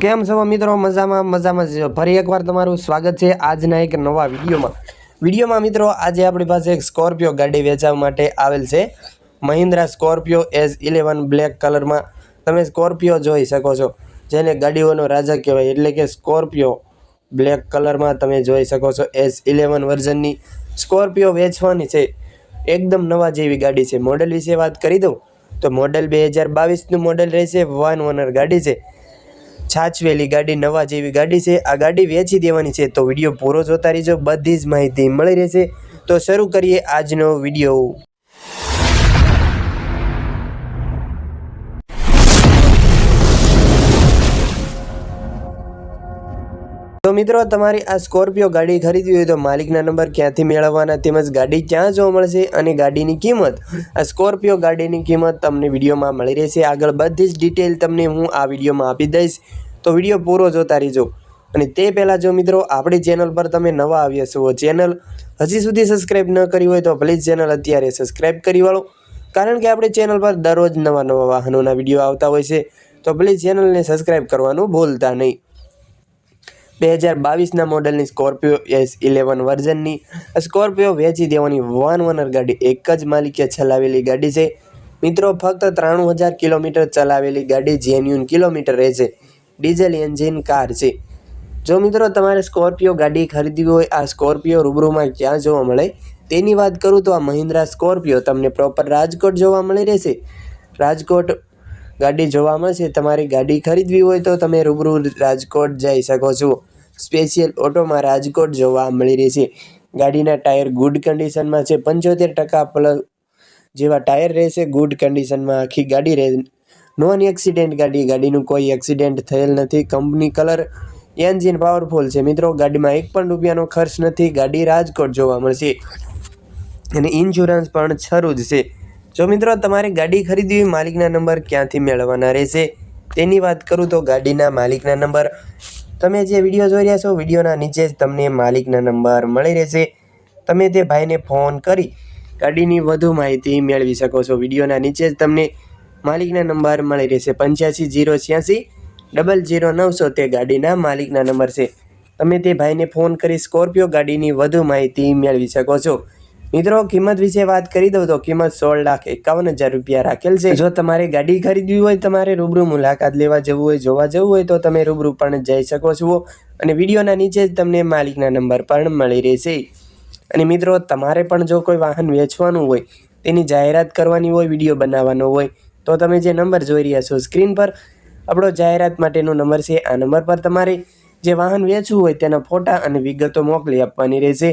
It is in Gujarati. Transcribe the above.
કેમ છો મિત્રો? મજામાં મજામાં છો. ફરી એકવાર તમારું સ્વાગત છે આજના એક નવા વિડીયોમાં. વિડીયોમાં મિત્રો, આજે આપણી પાસે એક સ્કોર્પિયો ગાડી વેચાવવા માટે આવેલ છે. Mahindra Scorpio S eleven black કલરમાં. તમે સ્કોર્પિયો જોઈ શકો છો. જેને ગાડીઓનો રાજા કહેવાય, એટલે કે સ્કોર્પિયો બ્લેક કલરમાં તમે જોઈ શકો છો એસ ઇલેવન વર્ઝનની. સ્કોર્પિયો વેચવાની છે. એકદમ નવા જેવી ગાડી છે. મોડલ વિશે વાત કરી દઉં? તો મોડલ બે હજાર બાવીસનું મોડલ રહેશે. વન ઓનર ગાડી છે. છાછવેલી ગાડી, નવા જેવી ગાડી છે. આ ગાડી વેચી દેવાની છે. તો વીડિયો પૂરો જોતા રહીજો. બધી જ માહિતી મળી રહેશે. તો શરૂ કરીએ આજનો વીડિયો. તો મિત્રો, તમારી આ સ્કોર્પિયો ગાડી ખરીદવી હોય તો માલિકના નંબર ક્યાંથી મેળવવાના તેમજ ગાડી ક્યાં જોવા મળશે અને ગાડીની કિંમત? આ સ્કોર્પિયો ગાડીની કિંમત તમને વિડીયોમાં મળી રહેશે. આગળ બધી જ ડિટેલ તમને હું આ વિડીયોમાં આપી દઈશ. તો વીડિયો પૂરો જોતા રહીજો. અને તે પહેલાં જો મિત્રો, આપણી ચેનલ પર તમે નવા આવ્યા છો ચેનલ હજી સુધી સબસ્ક્રાઈબ ન કરી હોય તો પ્લીઝ ચેનલ અત્યારે સબસ્ક્રાઈબ કરી વાળો. કારણ કે આપણી ચેનલ પર દરરોજ નવા નવા વાહનોના વીડિયો આવતા હોય છે. તો પ્લીઝ ચેનલને સબસ્ક્રાઈબ કરવાનું ભૂલતા નહીં. બે હજાર બાવીસના મોડલની સ્કોર્પિયો એસ ઇલેવન વર્ઝનની. સ્કોર્પિયો વેચી દેવાની વન ઓનર ગાડી એક જ માલિકે ચલાવેલી ગાડી છે. મિત્રો, ફક્ત ત્રાણું હજાર કિલોમીટર ચલાવેલી ગાડી જેન્યુન કિલોમીટર રહે છે. ડીઝલ એન્જિન કાર છે. જો મિત્રો, તમારે સ્કોર્પિયો ગાડી ખરીદવી હોય, આ સ્કોર્પિયો રૂબરૂમાં ક્યાં જોવા મળે? તેની વાત કરું તો આ મહિન્દ્રા સ્કોર્પિયો તમને પ્રોપર રાજકોટ જોવા મળી રહેશે. રાજકોટ ગાડી જોવા મળશે. તમારી ગાડી ખરીદવી હોય તો તમે રૂબરૂ રાજકોટ જઈ શકો છો. સ્પેશિયલ ઓટોમાં રાજકોટ જોવા મળી રહેશે ગાડીના ટાયર ગુડ કન્ડિશનમાં છે. પંચોતેર ટકા પ્લસ જેવા ટાયર રહેશે ગુડ કન્ડિશનમાં આખી ગાડી રહે. નોન એક્સિડન્ટ ગાડી. ગાડીનું કોઈ એક્સિડન્ટ થયેલ નથી. કંપની કલર એન્જિન પાવરફુલ છે. મિત્રો, ગાડીમાં એક પણ રૂપિયાનો ખર્ચ નથી. ગાડી રાજકોટ જોવા મળશે. અને ઇન્સ્યોરન્સ પણ છરું જ છે. જો મિત્રો, તમારે ગાડી ખરીદવી માલિકના નંબર ક્યાંથી મેળવવાના રહેશે? તેની વાત કરું તો ગાડીના માલિકના નંબર તમે જે વીડિયો જોઈ રહ્યા છો, વિડીયોના નીચે જ તમને માલિકના નંબર મળી રહેશે. તમે તે ભાઈને ફોન કરી ગાડીની વધુ માહિતી મેળવી શકો છો. વિડીયોના નીચે જ તમને માલિકના નંબર મળી રહેશે. પંચ્યાસી જીરો છ્યાસી ડબલ જીરો નવસો તે ગાડીના માલિકના નંબર છે. તમે તે ભાઈને ફોન કરી સ્કોર્પિયો ગાડીની વધુ માહિતી મેળવી શકો છો. મિત્રો, કિંમત વિશે વાત કરી દઉં તો કિંમત સોળ લાખ એકાવન હજાર રૂપિયા રાખેલ છે. જો તમારે ગાડી ખરીદવી હોય, તમારે રૂબરૂ મુલાકાત લેવા જવું હોય, જોવા જવું હોય, તો તમે રૂબરૂ પણ જઈ શકો છો. અને વિડીયોના નીચે જ તમને માલિકના નંબર પણ મળી રહેશે. અને મિત્રો, તમારે પણ જો કોઈ વાહન વેચવાનું હોય, તેની જાહેરાત કરવાની હોય, વીડિયો બનાવવાનો હોય, તો તમે જે નંબર જોઈ રહ્યા છો સ્ક્રીન પર, આપણો જાહેરાત માટેનો નંબર છે. આ નંબર પર તમારે જે વાહન વેચવું હોય, તેના ફોટા અને વિગતો મોકલી આપવાની રહેશે.